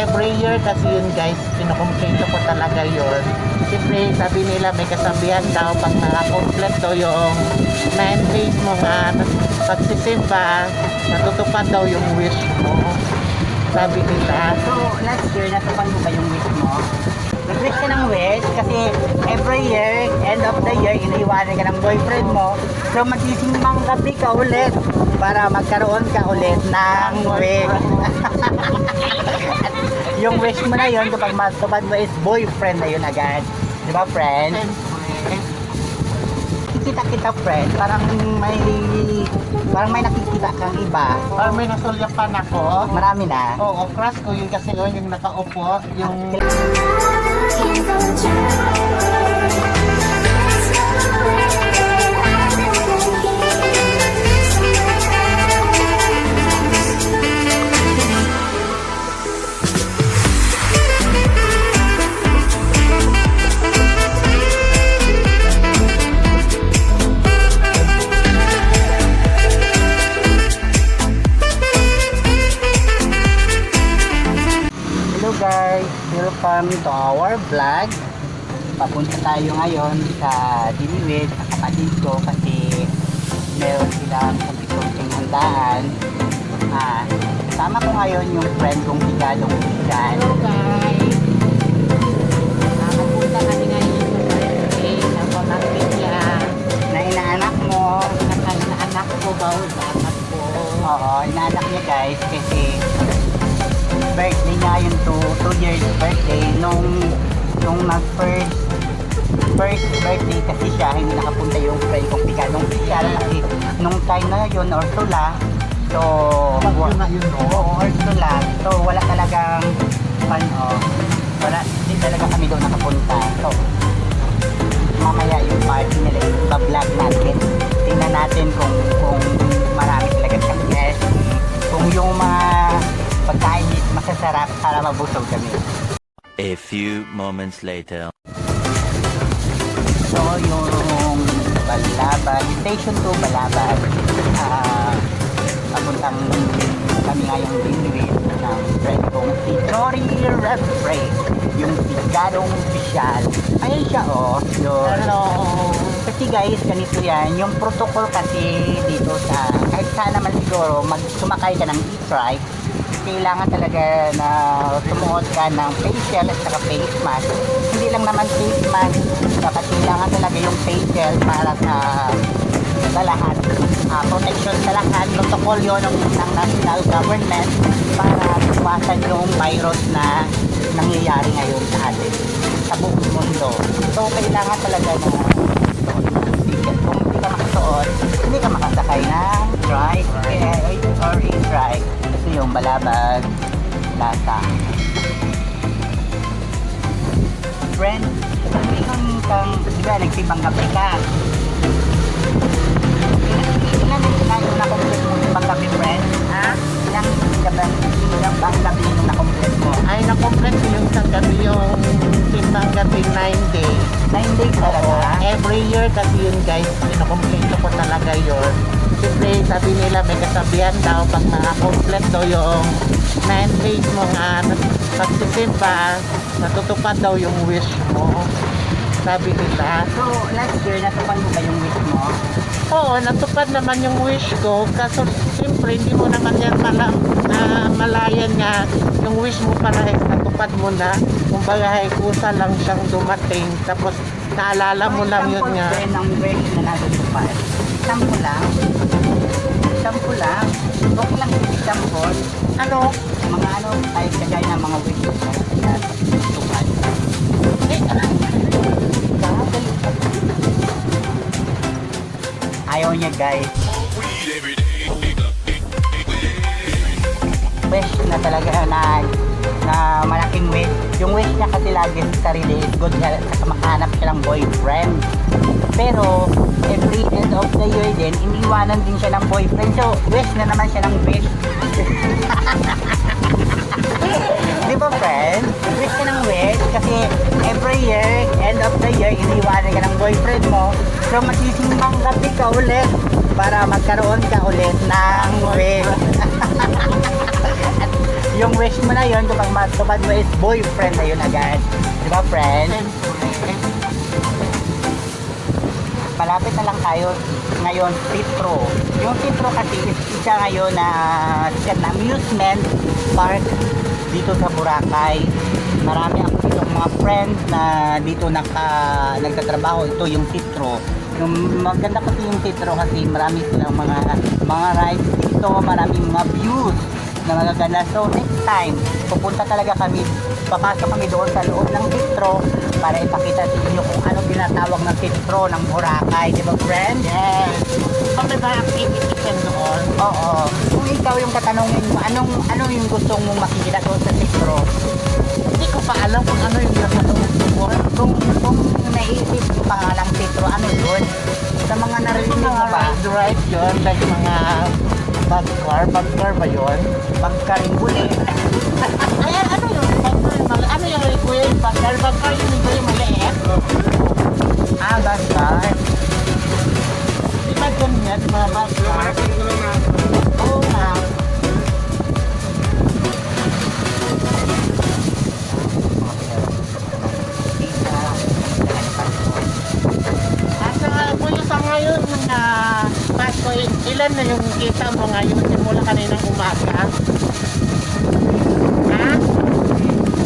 every year kasi yun guys, kinukumpleto ko talaga yun. Siyempre, sabi nila may kasabihan daw pag nakakompleto yung 9 days mo nga pagsisimba, natutupad daw yung wish mo. Sabi nila. So, last year, natupad mo ba yung wish mo? Nag-wish ka ng wish kasi every year, end of the year, iniiwanan ka ng boyfriend mo. So, magsisimang gabi ka ulit para magkaroon ka ulit ng wish. yung wish mo na yun, kapag matupad mo is boyfriend na yun agad. Di ba, friend? Kita kita, friend. Parang may parang may nakikita kang iba. Or may nasulyapan ako. Marami na. Oo, crush ko yun kasi yun yung nakaupo, yung to our vlog. Papunta tayo ngayon sa Diniwid sa kapatid ko kasi meron silang kunti-kunting handaan. Ah, kasama ko ngayon yung friend kong Tigalong Tigan. Hello guys! Nakapunta kami ngayon sa birthday ng pamangkin niya. Na inaanak mo. Na anak ko, sa anak ko. Oo, inaanak niya guys kasi niya yung 2 years birthday. Nung nung nag first first birthday kasi siya hindi nakapunta yung friend kong Tigalong Tigan kasi nung time na yun or tula so na yun? Oo, or tula so wala talagang ano wala hindi talaga kami doon nakapunta. So mamaya yung party nila yung vlog natin. Tingnan natin kung kung masasarap para mabusog kami. A few moments later. so yung Balaban station 2 Balaban ah papuntang kami ngayong dinwit ng friend kong si Tori Refre yung bigadong official ayun siya oh yun. Hello! Kasi guys, ganito yan, yung protocol kasi dito sa, kahit saan naman siguro, mag sumakay ka ng e-trike, kailangan talaga na sumuot ka ng facial at saka face mask. Hindi lang naman face mask, dapat kailangan talaga yung facial para sa sa lahat. Ah, protection sa lahat, protocol yun ng, ng national government para iwasan yung virus na nangyayari ngayon sa atin sa buong mundo. So, kailangan talaga na. Kung hindi ka makasuot, Yung balabag lasa. Friend, sabi kang kang, di ba, nagsimbang gabi ka. Ilan ang ilan yung nakomplete mo simbang gabi, friend? Ha? Ilang gabi, ilang bang gabi yung nakomplete mo? Ay, nakomplete ko yung isang gabi yung simbang gabi 9 days. 9 days talaga. every year kasi yun guys, kinukumpleto ko talaga yun. Siyempre, sabi nila may kasabihan daw pag nakakompleto yung 9 days mo nga pagsisimba, natutupad daw yung wish mo. Sabi nila. So, last year, natupad mo ba yung wish mo? Oo, natupad naman yung wish ko. Kaso, siyempre, hindi mo naman yan mala, na malayan nga yung wish mo pala eh, natupad mo na. Kumbaga, eh, kusa lang siyang dumating. Tapos, naalala mo lang yun nga. Ng wish na natupad. Example lang. Example lang. Okay lang yung example. Ano? Mga ano, ay kagaya ng mga na natupad. Eh, Ayaw niya guys. Wish na talaga na na malaking wish. Yung wish niya kasi lagi sa sarili is good health at makahanap siya ng boyfriend. Pero every end of the year din, iniwanan din siya ng boyfriend. So, wish na naman siya ng wish. Di ba, friend? Wish ka ng wish kasi every year, end of the year, iniwanan ka ng boyfriend mo. So, magsisimbang gabi ka ulit para magkaroon ka ulit ng wish. Yung wish mo na yun, kapag matupad mo is boyfriend na yun agad. Di ba, friend? Malapit na lang tayo ngayon, Citro. Yung Citro kasi is isa ngayon na sikat na amusement park dito sa Boracay. Marami ako dito mga friends na dito naka, nagtatrabaho. Ito yung Citro. Yung maganda kasi yung Citro kasi marami silang mga mga rides dito, maraming mga views na magaganda. So next time, pupunta talaga kami, papasok kami doon sa loob ng Citro para ipakita sa inyo kung ano tinatawag na Citro ng Boracay. Di ba, friend? yes. Kami ba activities yan doon? Oo. Kung ikaw yung katanungin mo, anong, ano yung gusto mong makikita doon sa Citro? Hindi ko pa alam kung ano yung loob doon. Kung, kung naisip yung pangalang Citro, ano yun? Sa mga narinig mo ba? ride yun, like mga bag car ba yun? Pagkaring buli. Ay, ano yung mali- Ano yung kuya yung bag car? Bag car yung yung maliit? ah, basta. Di ba ganyan, mga bag ilan na yung kita mo ngayon simula kaninang umaga? Ha?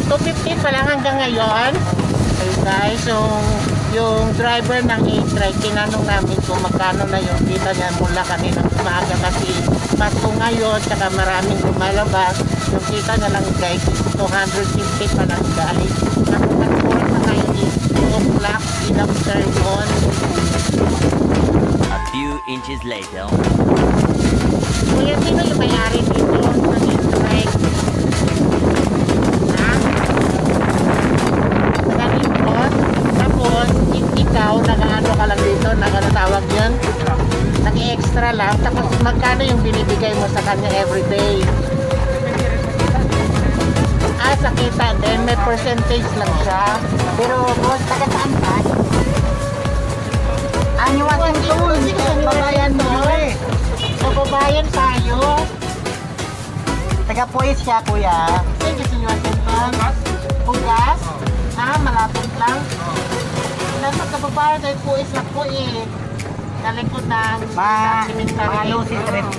250 pa lang hanggang ngayon? Okay guys, yung, yung driver ng e-trike, tinanong namin kung magkano na yung kita niya mula kaninang umaga kasi Pasko ngayon, tsaka maraming lumalabas. Yung kita niya lang guys, is 250 pa lang guys. Platform na ngayon is 2 o'clock in afternoon. Few inches later. Kuya, sino yung may-ari dito sa e-trike? Ha? Taga dito? Tapos, ikaw, nag-ano ka lang dito, nag-ano? Nag-extra lang, tapos magkano yung binibigay mo sa kanya everyday? Ah, sa kita din, may percentage lang siya. Pero, boss, taga saan? Taga Puis siya, kuya. Sige, si Washington. Bugas? Ah, malapit lang. Nasa kababayan tayo po is na po eh. Talikod ng Ma, cemetery. mga Lucy Street.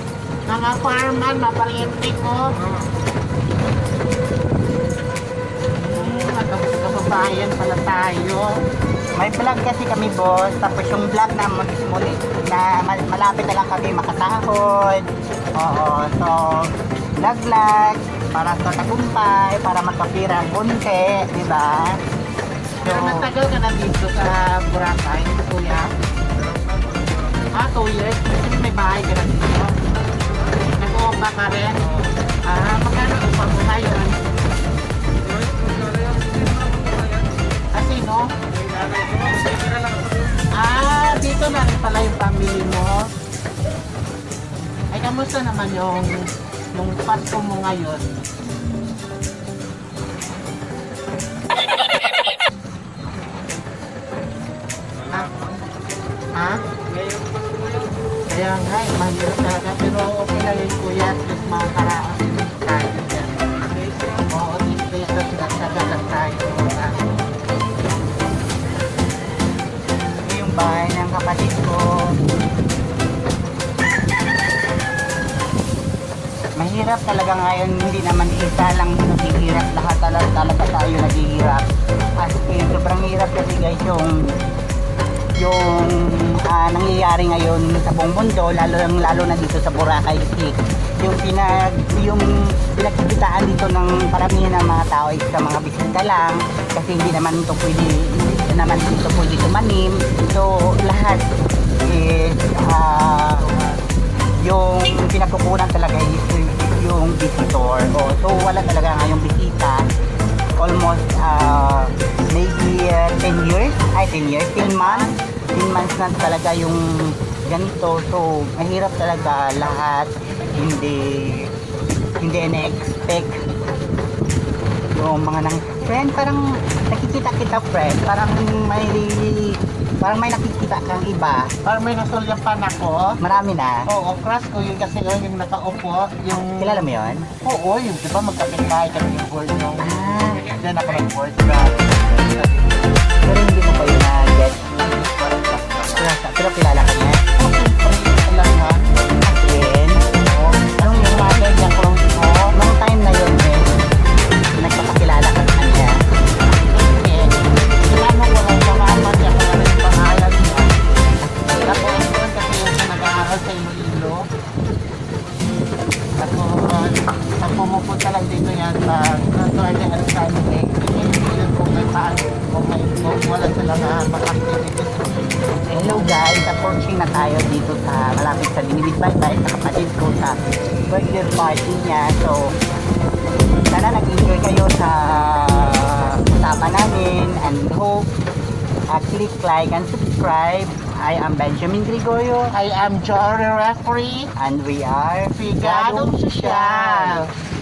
Mga farman, mapariente ko. Hmm, magkab- kababayan pala tayo. May vlog kasi kami, boss. Tapos yung vlog na muli, na mal- malapit na lang kami makasahod. Oo, so, vlog-vlog para sa tagumpay, para magkapira konti, di ba? So, Pero matagal ka na dito sa Boracay, kuya? Ah, two years? Kasi may bahay ka na dito. Nag-uumpa ka rin? Ah, magkano upa mo ngayon? Ah, dito na rin pala yung family mo. Ay, kamusta naman yung yung Pasko mo ngayon? Ha? Ha? Kaya nga, eh, mahirap talaga. Pero okay lang yun, kuya. At Mahirap talaga ngayon, hindi naman isa lang naghihirap, lahat talaga, talaga tayo naghihirap. As in, sobrang hirap kasi guys yung yung ah, nangyayari ngayon sa buong mundo, lalo lalo na dito sa Boracay City. Yung pinag yung pinagkikitaan dito ng paramihan ng mga tao ay sa mga bisita lang kasi hindi naman ito pwede hindi naman ito pwede tumanim. So lahat is ah, yung pinagkukunan talaga is yung visitor. O, so wala talaga ngayong bisita. Almost uh, maybe uh, 10 years, ay 10 years, 10 months. 10 months na talaga yung ganito. So mahirap talaga lahat. Hindi hindi na-expect yung mga nang friend parang nakikita kita friend. Parang may parang may nakikita kang iba. Parang may nasulyapan ako. marami na. Oo, crush ko yun kasi yun yung nakaupo. Yung... kilala mo yon Oo, yung di ba magkapit-bahay kami yung board nung... ah. Diyan ako nag-board sa... pero hindi mo pa yun na get. Pero kilala ka niya pumupunta lang dito yan sa Santuario at Sunday, pinipilin kung may paano, kung may kung wala silang activities. Hello guys, approaching na tayo dito sa malapit sa Binibig Baybay sa kapatid ko sa birthday party niya. So, sana nag-enjoy kayo sa usapan namin and hope uh, click like and subscribe. I am Benjamin Gregorio I am Jory Referee, and we are Figadong Sosyal.